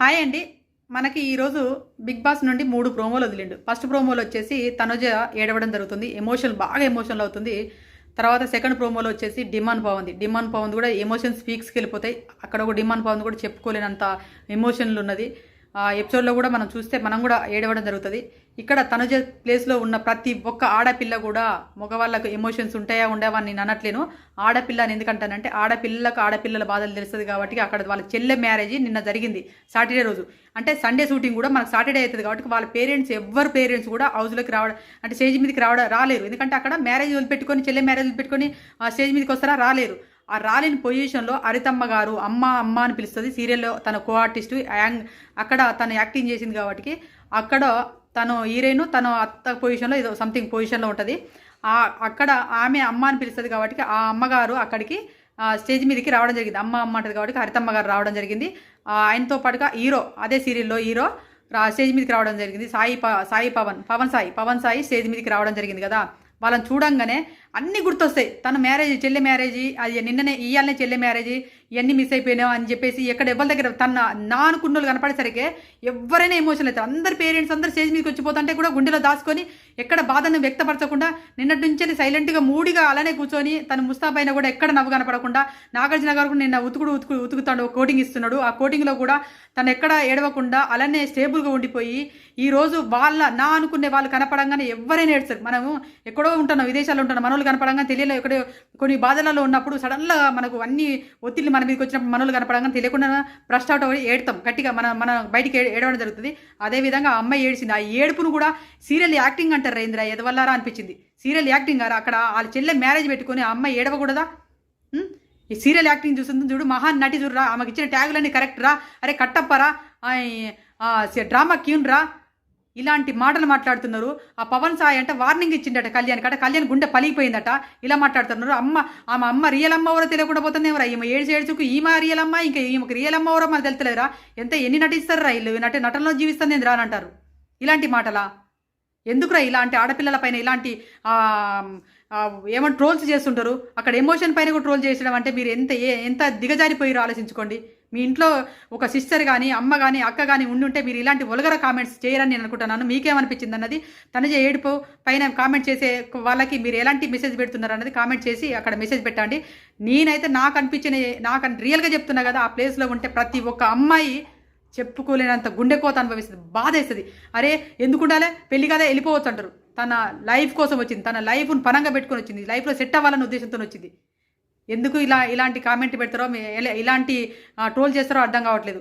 Hi అండి. మనకి ఈరోజు బిగ్ బాస్ నుండి మూడు ప్రోమోలు వదిలిండు. ఫస్ట్ ప్రోమోలో వచ్చేసి తనుజ ఏడవడం జరుగుతుంది. ఎమోషన్ బాగా ఎమోషనల్ అవుతుంది. తర్వాత సెకండ్ ప్రోమోలో వచ్చేసి డిమాండ్ పవన్ది. డిమాండ్ పవన్ కూడా ఎమోషన్ స్పీక్స్కి వెళ్ళిపోతాయి. అక్కడ ఒక డిమాండ్ పవన్ కూడా చెప్పుకోలేనంత ఎమోషన్లు ఉన్నది. ఎపిసోడ్లో కూడా మనం చూస్తే మనం కూడా ఏడవడం జరుగుతుంది. ఇక్కడ తనుజ ప్లేస్లో ఉన్న ప్రతి ఒక్క ఆడపిల్ల కూడా మగవాళ్ళకు ఎమోషన్స్ ఉంటాయా ఉండవా నేను అనట్లేను. ఆడపిల్ల అని ఎందుకంటానంటే ఆడపిల్లలకు ఆడపిల్లల బాధలు తెలుస్తుంది కాబట్టి అక్కడ వాళ్ళ చెల్లె మ్యారేజ్ నిన్న జరిగింది సాటర్డే రోజు. అంటే సండే షూటింగ్ కూడా మనకు సాటర్డే అవుతుంది కాబట్టి వాళ్ళ పేరెంట్స్ ఎవరు పేరెంట్స్ కూడా హౌస్లోకి రావడం అంటే స్టేజ్ మీదకి రావడం రాలేరు. ఎందుకంటే అక్కడ మ్యారేజ్ వదిలిపెట్టుకొని చెల్లె మ్యారేజ్ వదిలిపెట్టుకొని ఆ స్టేజ్ మీదకి వస్తారా? రాలేరు. ఆ రాలిన పొజిషన్లో హరితమ్మ గారు అమ్మ అమ్మ అని పిలుస్తుంది. సీరియల్లో తన కో ఆర్టిస్ట్ యాంగ్ అక్కడ తను యాక్టింగ్ చేసింది కాబట్టి అక్కడ తను హీరోయిన్ తను అత్త పొజిషన్లో ఏదో సంథింగ్ పొజిషన్లో ఉంటుంది. ఆ అక్కడ ఆమె అమ్మ అని పిలుస్తుంది కాబట్టి ఆ అమ్మగారు అక్కడికి స్టేజ్ మీదకి రావడం జరిగింది. అమ్మ అమ్మ అంటది కాబట్టి హరితమ్మ గారు రావడం జరిగింది. ఆయనతో పాటుగా హీరో అదే సీరియల్లో హీరో స్టేజ్ మీదకి రావడం జరిగింది. సాయి ప సాయి పవన్ పవన్ సాయి పవన్ సాయి స్టేజ్ మీదకి రావడం జరిగింది కదా. వాళ్ళని చూడంగానే అన్నీ గుర్తొస్తాయి. తన మ్యారేజ్ చెల్లె మ్యారేజ్ అది నిన్ననే ఇయ్యాలనే చెల్లె మ్యారేజ్ ఇవన్నీ మిస్ అయిపోయినావు అని చెప్పేసి ఎక్కడ ఎవరి దగ్గర తన నా అనుకున్నోళ్ళు కనపడేసరికి ఎవరైనా ఎమోషన్ అవుతారు అందరి పేరెంట్స్ అందరు స్టేజ్ మీదకి వచ్చిపోతుంటే కూడా గుండెలో దాచుకొని ఎక్కడ బాధను వ్యక్తపరచకుండా నిన్నటి నుంచి సైలెంట్గా మూడిగా అలానే కూర్చొని తన ముస్తాబైన కూడా ఎక్కడ నవ్వు కనపడకుండా నాగార్జున గారు నిన్న ఉతుకుడు ఉతుకు ఉతుకుతాడు కోటింగ్ ఇస్తున్నాడు. ఆ కోటింగ్లో కూడా తను ఎక్కడ ఏడవకుండా అలానే స్టేబుల్గా ఉండిపోయి ఈ రోజు వాళ్ళ నా అనుకునే వాళ్ళు కనపడంగానే ఎవరైనా ఏడ్చారు. మనము ఎక్కడో ఉంటున్నాం విదేశాల్లో ఉంటున్నాం మనోళ్ళు కనపడంగా తెలియలే ఎక్కడో కొన్ని బాధలలో ఉన్నప్పుడు సడన్గా మనకు అన్ని ఒత్తిళ్ళు మన మీదకి వచ్చినప్పుడు మనోళ్ళు కనపడంగా తెలియకుండా బ్రష్ అవుట్ ఏడతాం. గట్టిగా మన మన బయటికి ఏడవడం జరుగుతుంది. అదేవిధంగా ఆ అమ్మాయి ఏడిచింది ఆ ఏడుపును కూడా సీరియల్ యాక్టింగ్ అంటారు రేంద్ర ఎదవల్లారా అనిపించింది. సీరియల్ యాక్టింగ్ గారు? అక్కడ వాళ్ళ చెల్లె మ్యారేజ్ పెట్టుకుని ఆ అమ్మాయి ఏడవకూడదా? ఈ సీరియల్ యాక్టింగ్ చూస్తుంది చూడు మహాన్ నటి చూడరా ఆమెకి ఇచ్చిన ట్యాగులన్నీ కరెక్ట్ రా. అరే కట్టప్పరా డ్రామా క్యూన్ రా ఇలాంటి మాటలు మాట్లాడుతున్నారు. ఆ పవన్ సాయి అంటే వార్నింగ్ ఇచ్చిండట కళ్యాణ్ కట కళ్యాణ్ గుండె పలిగిపోయిందట. ఇలా మాట్లాడుతున్నారు. అమ్మ ఆమె అమ్మ రియల్ అమ్మ ఎవరో తెలియకుండా పోతుంది ఎవరా ఈమె ఏడు ఏడుచుకు ఈమె రియల్ అమ్మ ఇంకా ఈమెకు రియల్ అమ్మ ఎవరో మనకు తెలుతలేరా ఎంత ఎన్ని నటిస్తారా వీళ్ళు? నటి నటనలో జీవిస్తుంది రా అని అంటారు. ఇలాంటి మాటలా? ఎందుకురా ఇలాంటి ఆడపిల్లల పైన ఇలాంటి ఆ, ట్రోల్స్ చేస్తుంటారు? అక్కడ ఎమోషన్ పైన కూడా ట్రోల్ చేసడం అంటే మీరు ఎంత ఏ- ఎంత దిగజారిపోయారో ఆలోచించుకోండి. మీ ఇంట్లో ఒక సిస్టర్ కానీ అమ్మ కానీ అక్క కానీ ఉండుంటే మీరు ఇలాంటి ఒలగర కామెంట్స్ చేయరని నేను అనుకుంటున్నాను. మీకేమనిపించింది అన్నది? తనజ ఏడుపు పైన కామెంట్ చేసే వాళ్ళకి మీరు ఎలాంటి మెసేజ్ పెడుతున్నారు అన్నది కామెంట్ చేసి అక్కడ మెసేజ్ పెట్టండి. నేనైతే నాకు అనిపించిన నాకు రియల్గా చెప్తున్నా కదా ఆ ప్లేస్లో ఉంటే ప్రతి ఒక్క అమ్మాయి చెప్పుకోలేనంత గుండెకోత అనుభవిస్తుంది బాధ వేస్తుంది అరే ఎందుకు ఉండాలి పెళ్ళి కదా వెళ్ళిపోవచ్చు అంటారు. తన లైఫ్ కోసం వచ్చింది తన లైఫ్ను పనంగా పెట్టుకొని వచ్చింది లైఫ్లో సెట్ అవ్వాలనే ఉద్దేశంతో వచ్చింది. ఎందుకు ఇలా ఇలాంటి కామెంట్ పెడతారో ఇలాంటి ట్రోల్ చేస్తారో అర్థం కావట్లేదు.